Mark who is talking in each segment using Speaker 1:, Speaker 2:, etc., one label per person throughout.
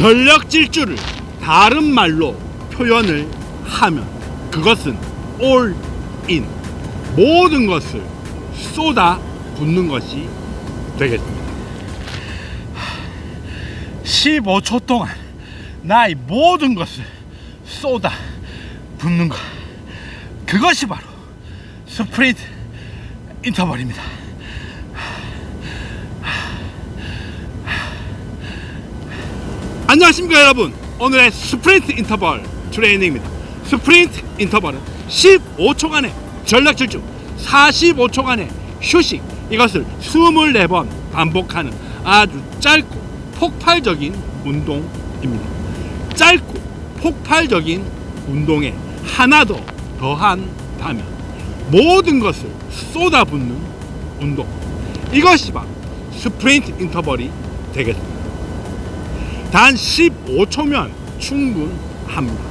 Speaker 1: 전력 질주를 다른 말로 표현을 하면 그것은 in 모든 것을 쏟아 붓는 것이 되겠습니다. 15초 동안 나의 모든 것을 쏟아 붓는 것 그것이 바로 스프린트 인터벌입니다. 안녕하십니까 여러분. 오늘의 스프린트 인터벌 트레이닝입니다. 스프린트 인터벌은 15초간의 전력 질주 45초간의 휴식 이것을 24번 반복하는 아주 짧고 폭발적인 운동입니다. 짧고 폭발적인 운동에 하나 더 더한다면 모든 것을 쏟아붓는 운동. 이것이 바로 스프린트 인터벌이 되겠습니다 단 15초면 충분합니다.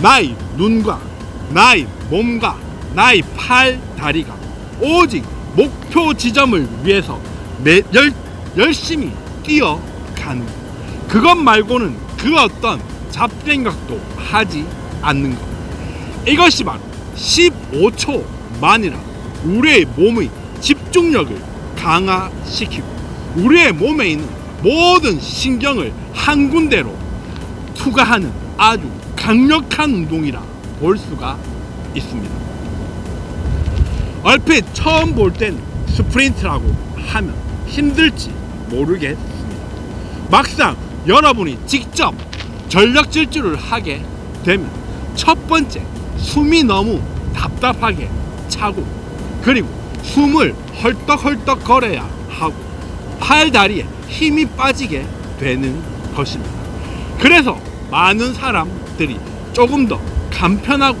Speaker 1: 나의 눈과 나의 몸과 나의 팔, 다리가 오직 목표 지점을 위해서 매, 열, 열심히 뛰어가는 것. 그것 말고는 그 어떤 잡생각도 하지 않는 것. 이것이 바로 15초만이라 우리의 몸의 집중력을 강화시키고 우리의 몸에 있는 모든 신경을 한 군데로 투과하는 아주 강력한 운동이라 볼 수가 있습니다. 얼핏 처음 볼 땐 스프린트라고 하면 힘들지 모르겠습니다. 막상 여러분이 직접 전력 질주를 하게 되면 첫 번째 숨이 너무 답답하게 차고 그리고 숨을 헐떡헐떡 거려야 하고 팔 다리에 힘이 빠지게 되는 것입니다. 그래서 많은 사람들이 조금 더 간편하고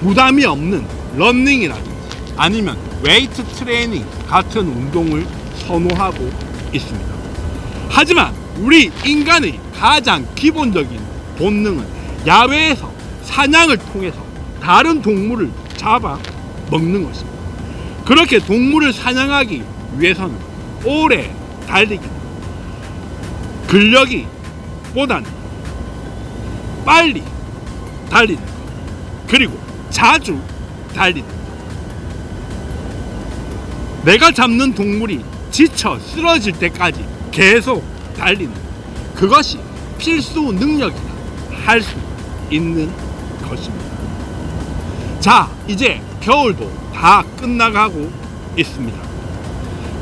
Speaker 1: 부담이 없는 런닝이라든지 아니면 웨이트 트레이닝 같은 운동을 선호하고 있습니다. 하지만 우리 인간의 가장 기본적인 본능은 야외에서 사냥을 통해서 다른 동물을 잡아 먹는 것입니다. 그렇게 동물을 사냥하기 위해서는 오래 달리기. 근력이 보다는 빨리 달리는. 것 그리고 자주 달리는. 것 내가 잡는 동물이 지쳐 쓰러질 때까지 계속 달리는. 것 그것이 필수 능력이라 할 수 있는 것입니다. 자 이제 겨울도 다 끝나가고 있습니다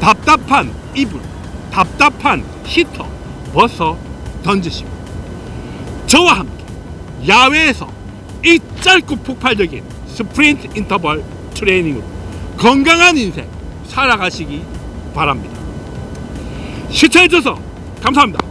Speaker 1: 답답한 이불 답답한 히터 벗어 던지시고 저와 함께 야외에서 이 짧고 폭발적인 스프린트 인터벌 트레이닝으로 건강한 인생 살아가시기 바랍니다. 시청해주셔서 감사합니다.